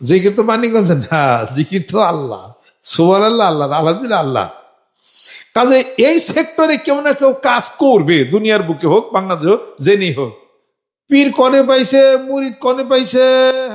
জিকির তো মানিগঞ্জ না, জিকির তো আল্লাহ। সুবান আল্লাহ আল্লাহ আলহামদুলিল্লাহ, আল্লাহ। কাজে এই সেক্টরে কেউ না কেউ কাজ করবে, দুনিয়ার বুকে হোক, বাংলাদেশ হোক জেনি হোক। পীর কনে পাইছে, মুরিদ কনে পাইছে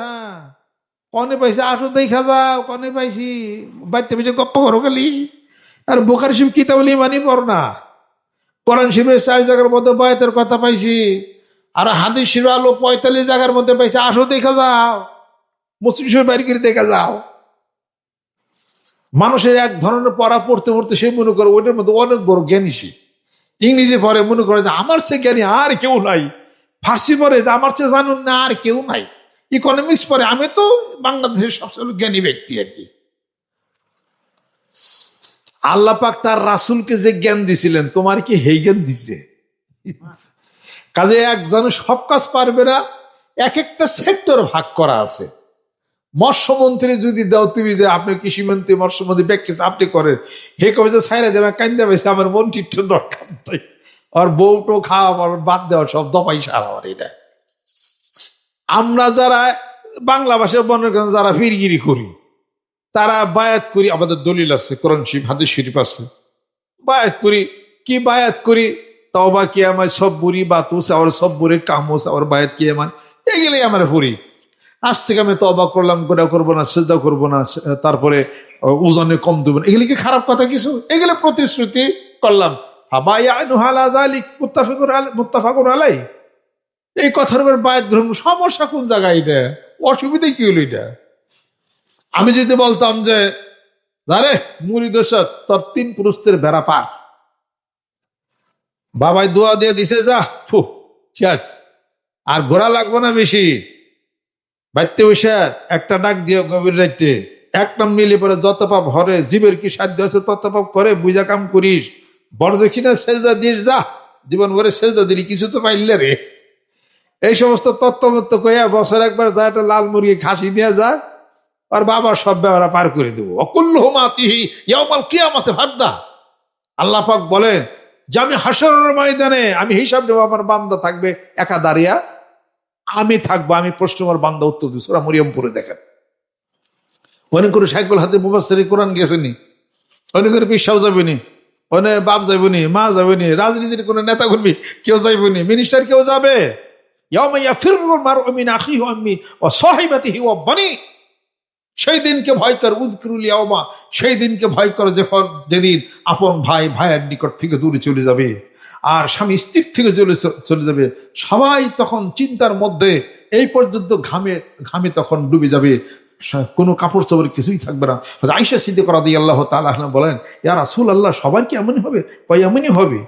হ্যাঁ। কনে পাইছে, আসো দেখা যাও, কনে পাইছি। বাড়িতে পাইছে গপ্প করো খালি। আর বোকার শিব কিতাবলি মানি পড়ো না। কোরআন শিবের চার জায়গার মধ্যে বয়তের কথা পাইছি। আর হাদিস শিব আলো পঁয়তাল্লিশ জায়গার মধ্যে পাইছে, আসো দেখা যাও। মুসলিম শিবের বাড়ি করে দেখা যাও। মানুষের এক ধরনের পড়া পড়তে পড়তে সে মনে করে ওইটার মধ্যে অনেক বড় জ্ঞানী সে। ইংরেজি পড়ে, মনে করে যে আমার সে জ্ঞানী আর কেউ নাই। ফার্সি পড়ে যে আমার চেয়ে জানুন না আর কেউ নাই। ইকোনমিক্স পড়ে, আমি তো বাংলাদেশের সবচেয়ে জ্ঞানী ব্যক্তি আর কি। আল্লাহ পাক তার রাসুলকে যে জ্ঞান দিছিলেন, তোমার কি হেই জ্ঞান দিছে? কাজে একজন সব কাজ পারবে না, এক একটা সেক্টর ভাগ করা আছে। মৎস্যমন্ত্রী যদি দাও, তুমি যে আপনি কৃষিমন্ত্রী, মৎস্যমন্ত্রী, ব্যাখ্যা আপনি করেন, হে কবে সাইরা দেবে কান্দা পেয়েছে আমার মন টিট্ট দরকার নাই। আর বউটো খাওয়া পারবে বাদ দেওয়া সব দপাই সারা আমার এটা। আমরা যারা বাংলা ভাষায় বর্ণনা করেন যারা ফিরগিরি করি, তারা বায়াত করি, আমাদের দলিল আছে, কোরআন শিব হাদিস শরীফ আছে। বায়াত করি, কি বায়াত করি? তবা কি আমার সব বুড়ি বাতুস আমার সব বুড়ে কামুস আমার বায়াত কি আমার এগুলোই আমরা পড়ি। আজ থেকে আমি তবা করলাম গোটা করব না, সেজদা করব না, তারপরে ওজনে কম দেবো না। এগুলি কি খারাপ কথা কিছু? এগুলো প্রতিশ্রুতি করলাম। মুত্তাফাকুর আলাই এই কথার উপর বায়াত গ্রহণ, সমস্যা কোন জায়গায় এটা? অসুবিধা কি হলো এটা? আমি যদি বলতাম যে জানে মুড়ি দোষক তোর তিন পুরুষের বেড়া পার। বাবাই দোয়া দিয়ে দিছে, যা ফু চার্জ আর ঘোরা লাগবো না বেশি। বাইতে বসে একটা ডাক দিও গভীর রাইতে। এক নাম মিলে পরে যত পাপ হরে, জীবের কি সাধ্য আছে তত পাপ করে, বুঝা কাম করিস। বড় দেখি না সেজদা দিস, যা। জীবন ভরে সেজদা দিলি, কিছু তো পাইলে রে। এই সমস্ত তত্ত্বমত্ত কইয়া বছর একবার যা একটা লাল মুরগি খাসি নিয়ে যা, আর বাবা সব ব্যবহার পার করে দেবো। অকুল্ল মাতিহি ইয়ামাল কিয়ামতে ভাদ্দা আল্লাহ পাক বলে যে আমি হাসর ময়দানে, আমি হিসাব দেবো আমার বান্দা থাকবে একা দাঁড়িয়া। আমি থাকব, আমি প্রশ্ন আমার বান্দা উত্তর দিচ্ছি ওরা মরিয়মপুরে দেখেন। অনেক করে সাইকেল হাতে মুবাসরি কোরআন গেছেনি? অনেক করে পিসাও যাবেনি? অনেক বাপ যাবেনি, মা যাবেনি, রাজনীতির কোনো নেতা কর্মী কেউ যাইবনি মিনিস্টার কেউ যাবে? সেই দিনকে ভয় কর উদ্ফিরুল সেই দিনকে ভয় কর, যখন, যেদিন আপন ভাই, ভাইয়ের নিকট থেকে দূরে চলে যাবে। আর স্বামী স্ত্রীর থেকে চলে চলে যাবে। সবাই তখন চিন্তার মধ্যে এই পর্যন্ত ঘামে ঘামে তখন ডুবে যাবে। কোনো কাপড় চোপড় কিছুই থাকবে না। আইসা সিদ্ধি করা দিয়ে আল্লাহ তালা বলেন, ইয়া রাসুল আল্লাহ সবার কি এমনই হবে? কয়, এমনই হবে।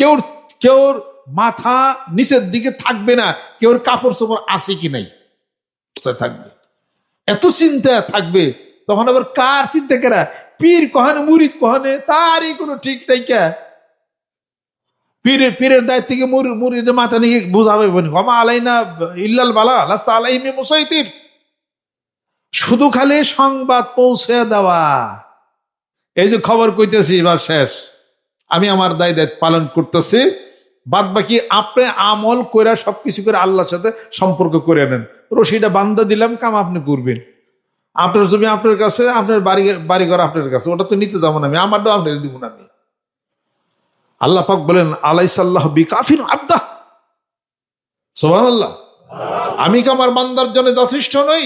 কেউ কেউর মাথা নিচের দিকে থাকবে না, কেউর কাপড় চোপড় আছে কি নাই? থাকবে। এত চিন্তা থাকবে। তখন আবার কার চিন্তা করা? পীর কহানে, মুরিদ কহানে, তারই কোনো ঠিক নাই কে? পীরের পীরের দায়িত্ব থেকে মুরিদের মাথা নিয়ে বুঝাবে বনি হমা আলাই না ইল্লাল বালা লাস্তা আলাইমে মুসাইতির শুধু খালি সংবাদ পৌঁছে দেওয়া এই যে খবর কইতেছি, এবার শেষ। আমি আমার দায় দায়িত্ব পালন করতেছি। বাদ বাকি আপনি আমল করে সবকিছু করে আল্লাহর সাথে সম্পর্ক করে নেন। রশিটা বান্দা দিলাম, কাম আপনি করবেন। আপনার জমি আপনার কাছে, আপনার বাড়ি বাড়ি ঘর আপনার কাছে। ওটা তো নিতে যাব না আমি, আমারটাও আপনার দিব না আমি। আল্লাহ পাক বলেন আলাই সাল্লাহ বি কাফির আবদা সোহান আল্লাহ আমি কি আমার বান্দার জন্য যথেষ্ট নই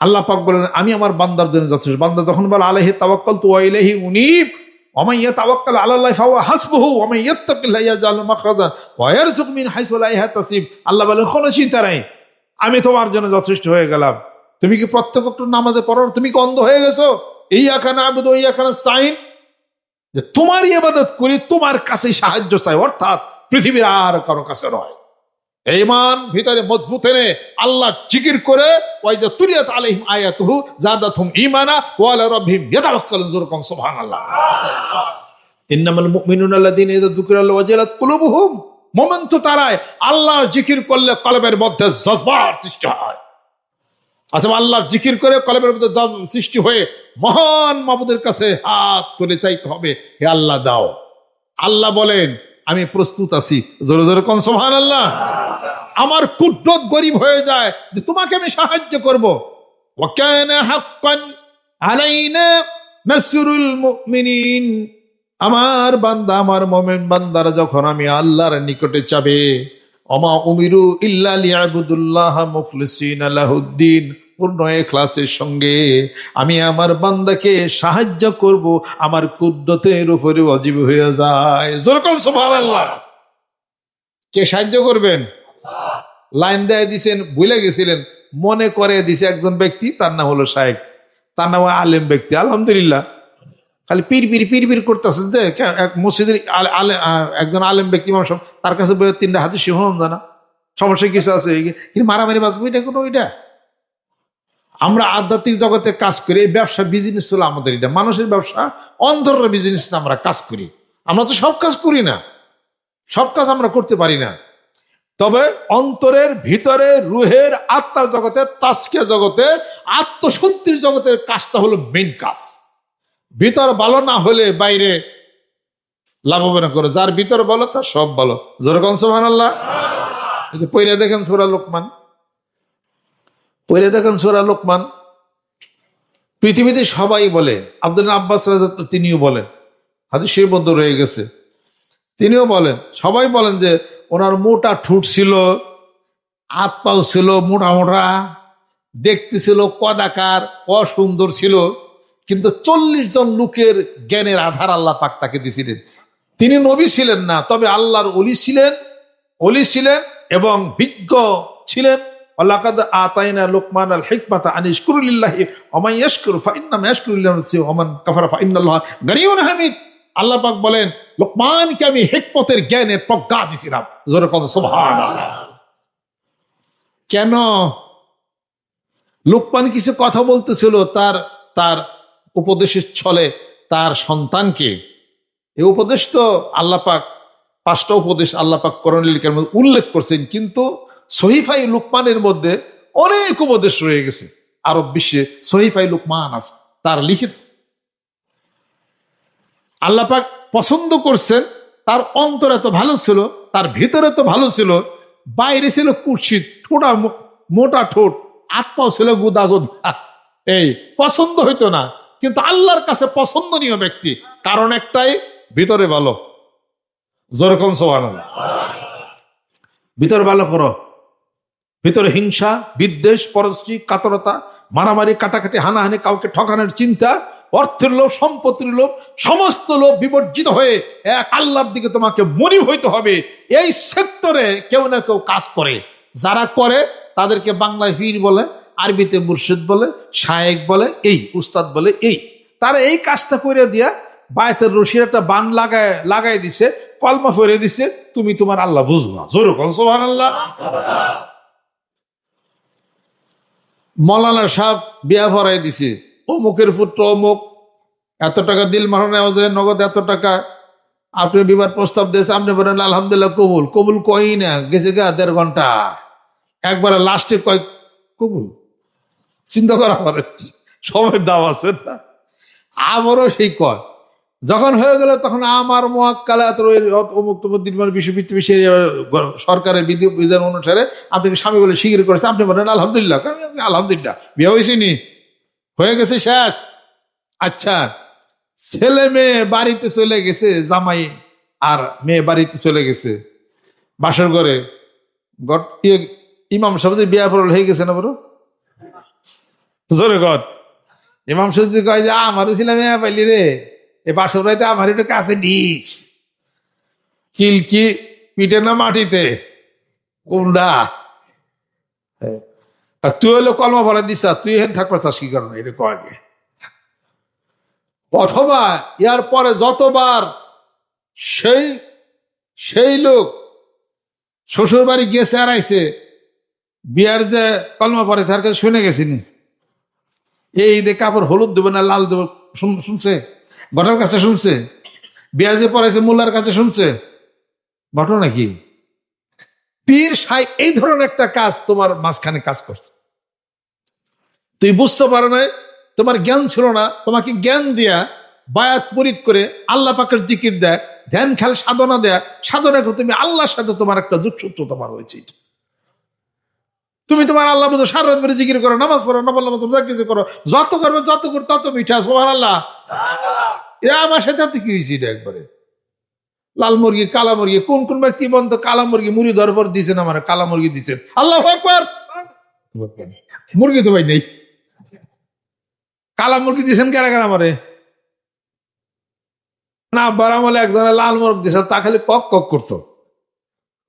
আল্লাহ পাক বলেন আমি আমার বান্দার জন্য যথেষ্ট বান্দা তখন বলে আলাহি তাওয়াক্কাল তু আইলাহি উনিব ومن يتوكل على الله فهو حسبه ومن يتق الله يجعل مخرجا ويرزق من حيث لا يحتسب আল্লাহ বলেন কোনো চিন্তা নাই আমি তোমার জন্য যথেষ্ট হয়ে গেলাম তুমি কি প্রত্যেক নামাজে পড়ো তুমি কি অন্ধ হয়ে গেছো এই আখানা আবুদ ওই আখানা সাইন যে তোমার ইবাদত করি, তোমার কাছে সাহায্য চাই, অর্থাৎ পৃথিবীর আর কারও কাছে নয়। ইমান ভিতরে মজবুত এনে আল্লাহ জিকির করে ওই যে তুলিয়াত আলাইহিম আয়াতুহু জাদাতুহুম ঈমানা ওয়া আলা রাব্বিহিম ইয়াতাওয়াক্কালুন যুরকান সুবহানাল্লাহ। ইন্নামাল মুমিনুনা আল্লাযীনা ইযা যুকিরাল্লাহু ওয়াজিলাত কুলুবুহুম। মুমিন তো তারাই আল্লাহর জিকির করলে কলবের মধ্যে জজবার সৃষ্টি হয়। অথবা আল্লাহর জিকির করে কলবের মধ্যে সৃষ্টি হয়ে মহান মাবুদের কাছে হাত তুলে চাইতে হবে। হে আল্লাহ দাও। আল্লাহ বলেন, আমি প্রস্তুত আছি। জোরে জোরে কোন সোহান আল্লাহ আমার কুদ্রত গরিব হয়ে যায় যে তোমাকে আমি সাহায্য করব। আমার বান্দা, আমার মোমেন বান্দারা যখন আমি আল্লাহর নিকটে চাবে অমা উমিরু ইল্লা লিয়াবুদুল্লাহ মুখলিসিন আলাহুদ্দিন পূর্ণ ক্লাসের সঙ্গে আমি আমার বান্দাকে সাহায্য করব, আমার কুদ্রতের উপরে অজীব হয়ে যায়। কে সাহায্য করবেন? লাইন দেয় দিছেন, ভুলে গেছিলেন। মনে করে দিছে একজন ব্যক্তি, তার নাম হলো শাহেক তার নাম আলেম ব্যক্তি। আলহামদুলিল্লাহ। খালি পির পির করতেছে যে এক মসজিদের একজন আলেম ব্যক্তি মানুষ, তার কাছে বইয়ের তিনটা হাতে সিংহম জানা সমস্যা কিছু আছে কিন্তু মারামারি বাঁচবো, এটা কোনো ওইটা আমরা আধ্যাত্মিক জগতে কাজ করি, এই ব্যবসা বিজনেস হলো আমাদের এটা। মানুষের ব্যবসা অন্তরের বিজনেস না আমরা কাজ করি। আমরা তো সব কাজ করি না। সব কাজ আমরা করতে পারি না। তবে অন্তরের ভিতরে রুহের আত্মার জগতে, তাস্কিয়া জগতে, আত্মশক্তির জগতের কাজটা হলো মেন কাজ। ভিতর ভালো না হলে বাইরে লাভবান করে। যার ভিতর বলো তার সব ভালো। যেরকম সোহান আল্লাহ পইরে দেখেন সোরা লোকমান। পইরে দেখেন সোরা লোকমান। পৃথিবীতে সবাই বলে, আব্দুল আব্বাস তিনিও বলেন। হাদিস সেই বন্ধ রয়ে গেছে। তিনিও বলেন, সবাই বলেন যে ওনার মোটা ঠুট ছিল, হাত পাও ছিল মোটা মোটা, দেখতে ছিল কদাকার, অসুন্দর ছিল। কিন্তু চল্লিশ জন লোকের জ্ঞানের আধার আল্লাহ পাক তাকে দিয়েছিলেন তিনি নবী ছিলেন না, তবে আল্লাহর অলি ছিলেন অলি ছিলেন এবং বিজ্ঞ ছিলেন। লোকমান হামিদ। আল্লাহ পাক বলেন আমি কেন? লোকমান কিছু কথা বলতেছিল, তার তার উপদেশের ছলে তার সন্তানকে। এ উপদেশ তো আল্লাহ পাক, পাঁচটা উপদেশ আল্লাহ পাক করণলিকের মধ্যে উল্লেখ করছেন, কিন্তু সহিফাই লুকমানের মধ্যে অনেক উপদেশ রয়ে গেছে। আরব বিশ্বে সহিফাই লুকমান আছে, তার লিখিত। আল্লাহ পাক পছন্দ করছেন, তার অন্তর এত ভালো ছিল, তার ভিতরে তো ভালো ছিল, বাইরে ছিল কুৎসিত ঠোঁটা মোটা ঠোঁট আত্মাও ছিল গুদা গুদা এই, পছন্দ হইতো না কিন্তু আল্লাহর কাছে পছন্দনীয় ব্যক্তি। কারণ একটাই, ভিতরে ভালো। যেরকম সোহান ভিতরে ভালো করো। ভিতরে হিংসা, বিদ্বেষ, পরশ্রী, কাতরতা, মারামারি, কাটাকাটি, হানাহানি, কাউকে ঠকানোর চিন্তা, অর্থের লোভ, সম্পত্তির লোভ, সমস্ত লোভ বিবর্জিত হয়ে এক আল্লাহর দিকে তোমাকে মনিব হইতে হবে। এই সেক্টরে কেউ না কেউ কাজ করে। যারা করে, তাদেরকে বাংলায় পীর বলে। আরবিতে মুর্শিদ বলে, শায়েক বলে, এই, উস্তাদ বলে, এই। তারা এই কাজটা করে দিয়া বায়তের রশির একটা বান লাগায় লাগাই দিছে, কলমা ফেরে দিছে, তুমি তোমার আল্লাহ বুঝব না। জোর সোহান আল্লাহ মৌলানা সাহেব বিয়া ভরাই দিছে, অমুকের পুত্র অমুক, এত টাকা দিল মারো নেওয়া যায় নগদ এত টাকা। আপনি বিবাহ প্রস্তাব দিয়েছে, আপনি বলেন, আলহামদুলিল্লাহ, কবুল। কবুল কই না, গেছে গা দেড় ঘণ্টা। একবারে লাস্টে কয়, কবুল? চিন্তা করা পারে সময়ের দাম আছে না। আমারও সেই কয় যখন হয়ে গেল তখন আমার মহাকালে অমুক তমুক দিন মানে বিশ্ববিদ্যালয় বিশ্বের সরকারের বিধি বিধান অনুসারে আপনাকে স্বামী বলে স্বীকার করেছে আপনি বলেন আলহামদুলিল্লাহ। আলহামদুলিল্লাহ। বিয়ে হয়েছে নি হয়ে গেছে শেষ। আচ্ছা ছেলে মেয়ে বাড়িতে চলে গেছে জামাই আর মেয়ে বাড়িতে চলে গেছে বাসর ঘরে। ইয়ে, ইমাম সাহেব বিয়া পড়ল হয়ে গেছে না বড় জোরে গট ইমাম সাহেব কয় যে, আমারও ছিলাম পাইলি রে। এ বাসর রাইতে আমার একটু কাছে ডিস কিলকি পিটে না মাটিতে? কোনটা। তা তুই হলো কলমা ভরা দিস তুই হেন থাকবার চাষ কি কারণ? এটা কয়কে অথবা ইয়ার পরে যতবার সেই সেই লোক শ্বশুর বাড়ি গিয়েছে আর আইছে, বিয়ার যে কলমা পরে কাছে শুনে গেছিনি এই ঈদে কাপড় হলুদ দেবো না, লাল দেবো শুনছে? বটার কাছে শুনছে? বিয়ার যে পড়াইছে, মোল্লার কাছে শুনছে? ঘটনা কি পীর সাই এই ধরনের একটা কাজ তোমার মাঝখানে কাজ করছে। তুই বুঝতে পারো না তোমার জ্ঞান ছিল না, তোমাকে জ্ঞান দেয়া বায়াত পরিত করে আল্লাহ পাকের জিকির দেয়, ধ্যান খেল সাধনা দেয়া। সাধনা করে তুমি আল্লাহর সাথে তোমার একটা যোগসূত্র তোমার হয়েছে। তুমি তোমার আল্লাহ বুঝো, সারা রাত জিকির করো, নামাজ পড়ো নবল নামাজ যা কিছু করো, যত করবে, যত করো তত মিঠা সোহার আল্লাহ এ আমার সাথে তো কি হয়েছে এটা একবারে? লাল মুরগি, কালা মুরগি, কোন কোন ব্যক্তি বন্ধ কালা মুরগি, মুড়ি দরবার দিয়েছেন আমার, কালা মুরগি দিচ্ছেন আল্লাহ একবার মুরগি তো ভাই নেই। কালা মুরগি দিয়েছেন কারা কারা আমারে? না আব্বার আমলে একজনে লাল মুরগ দিয়েছে তা খালি কক কক করতো।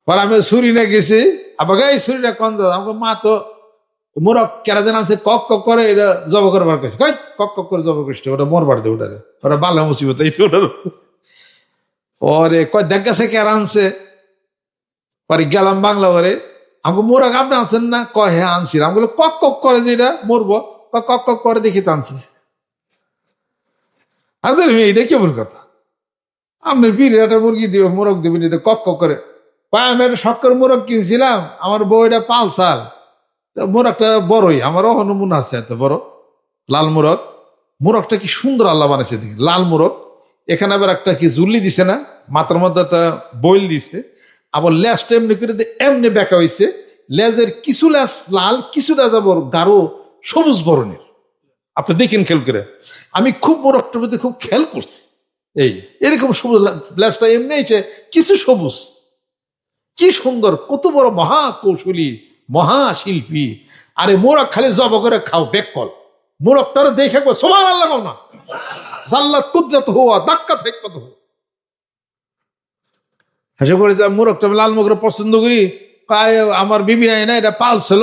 পর আমি ছুরি না গেছি আমাকে এই ছুরিটা কন যাও আমাকে মা তো মোরগ কেরা যেন আছে কক কক করে, এটা জব করবার কাছে কই, কক কক করে জব করছে, ওটা মরবার দে ওটারে ওটা বালা মুসিবত আইছে ওটার। পরে কয়, দেখ গেছে কেরা আনছে। পরে গেলাম বাংলা করে আমাকে মোরগ আপনি আনছেন না? কয় হ্যাঁ আনছি আমি বলে কক কক করে যে এটা মরবো, কয়, কক কক করে দেখি তো আনছি আমাদের এটা কেমন কথা? আপনার পীর একটা মুরগি দিবে, মোরগ দিবেন এটা কক কক করে। আমি শক্কর মোরগ কিনছিলাম, আমার বউ এটা পাল সাল তো মোরগটা বড়ই আমার অহন মনে আছে এত বড়, লাল মোরগ। মোরগটা কি সুন্দর আল্লাহ বানাইছে দেখি, লাল মোরগ। এখানে আবার একটা কি জুল্লি দিছে না, মাথার মধ্যে একটা বইল দিছে। আবার লেজটা এমনি করে এমনি বেঁকা হয়েছে লেজের কিছু লেজ লাল কিছুটা যাবর গাঢ়, সবুজ বরণের। আপনি দেখেন খেয়াল করে। আমি খুব মোরগটার প্রতি খুব খেয়াল করছি। এই, এরকম সবুজ লেজটা এমনি হয়েছে কিছু সবুজ। কি সুন্দর, কত বড় মহা কৌশলী মহা শিল্পী আরে মোরগ খালি জব করে খাও বেকল মোরগটারে দেখে সমান আল্লাহ না। জাল্লাত কুদরত হওয়া দাক্কা থেকমত হওয়া হেসে করে যে মোরগটা আমি লাল মোগরে পছন্দ করি। আমার বিবি আয় না, এটা পালছিল।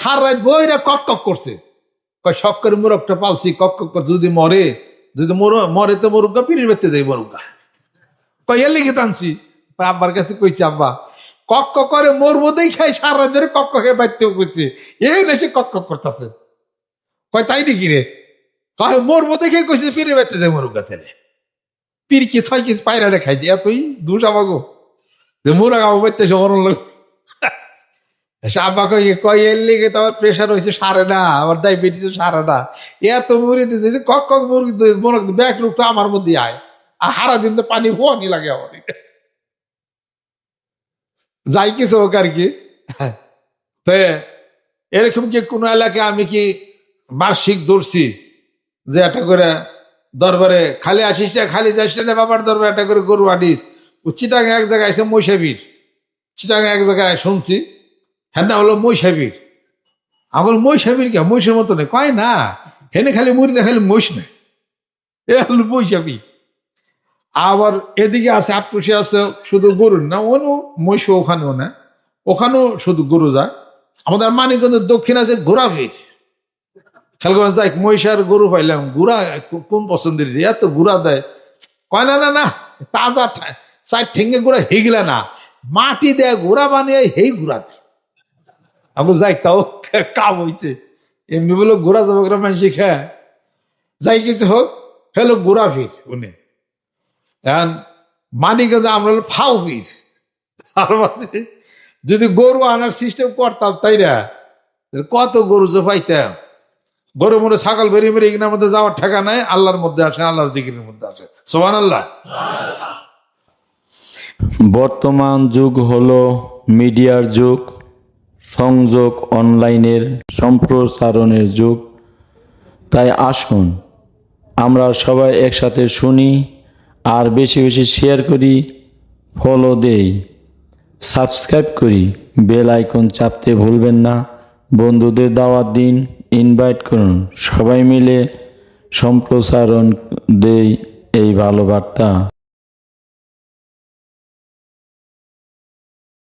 সার রাত বইরা কক কক করছে। কয়, শখ করে মোরগটা পালছি, কক কক করছে, যদি মরে, যদি মর তো মোরগা পিড়ির বেতে যাই মোরগা কয়, এর লিখে টানছি আব্বার কাছে কইছি, আব্বা কক কক করে মরবো দেখাই সারা ধরে কক কে বাইতেও করছে এই না সে কক কক করতেছে। কয়, তাই নাকি রে? কয়, মরবো দেখে কইছে পিড়ির বেতে যাই মোরগা তেলে পীর কি ছয় কেজি পায়রা রে খাইছে? এতই দুষ আমাগো। যে মোরা গাবো বাইতে সবরণ লোক। আব্বা কই কই এর তো আমার প্রেশার হয়েছে সারে না আমার ডায়াবেটিস সারে না। এত মুড়ি দিয়েছে যে কক কক মুরগি মনে ব্যাগ লোক তো আমার মধ্যে আয়। আর হারা দিন তো পানি ভোয়ানি লাগে আমার। যাই কিছু হোক আর কি এরকম কি কোনো এলাকায় আমি কি বার্ষিক দৌড়ছি যে একটা করে দরবারে খালি আসিস না, খালি যাইস না বাবার দরবারে একটা করে গরু আনিস। চিটাং এক জায়গায় আছে মৈশাবীর চিটাং এক জায়গায় শুনছি হ্যাঁ না, হলো মৈশাবীর আমার মৈশাবীর কে? মহিষের মতো নেই। কয়, না, হেনে খালি মুড়ি খালি মহিষ নেই। এ হলো মৈশাবীর আবার এদিকে আছে আটপুষে আছে, শুধু গরুর না ওনো মহিষ ওখানেও না, ওখানেও শুধু গরু যায়। আমাদের মানিকগঞ্জের দক্ষিণ আছে ঘোরাফির খেয়াল করেন যাই মহিষার গরু পাইলাম গুড়া কোন পছন্দের? এত গুড়া দেয়। কয়, না না না, তাজা চার ঠেঙ্গে গুড়া হেগলা না। মাটি দেয় গুড়া বানিয়ে হেই গুড়া দেয় আমি যাই, তাও কাম হইছে। এমনি বলে গুড়া যাব মানুষ খায়। যাই কিছু হোক, হলো গুড়া ফির উনি এখন মানিকগঞ্জ আমরা হলো ফাও ফির তার মানে যদি গরু আনার সিস্টেম করতাম তাই না কত গরু যে পাইতাম। গরু মরে ছাগল বেরিয়ে বেরিয়ে এখানে মধ্যে যাওয়ার ঠেকা নাই, আল্লাহর মধ্যে আসে, আল্লাহর জিকিরের মধ্যে আসে। সোহান আল্লাহ বর্তমান যুগ হলো মিডিয়ার যুগ, সংযোগ অনলাইনের সম্প্রসারণের যুগ। তাই আসুন, আমরা সবাই একসাথে শুনি আর বেশি বেশি শেয়ার করি ফলো দেই। সাবস্ক্রাইব করি বেল আইকন চাপতে ভুলবেন না। বন্ধুদের দাওয়াত দিন ইনভাইট করুন। সবাই মিলে সম্প্রসারণ দেই এই ভালো বার্তা।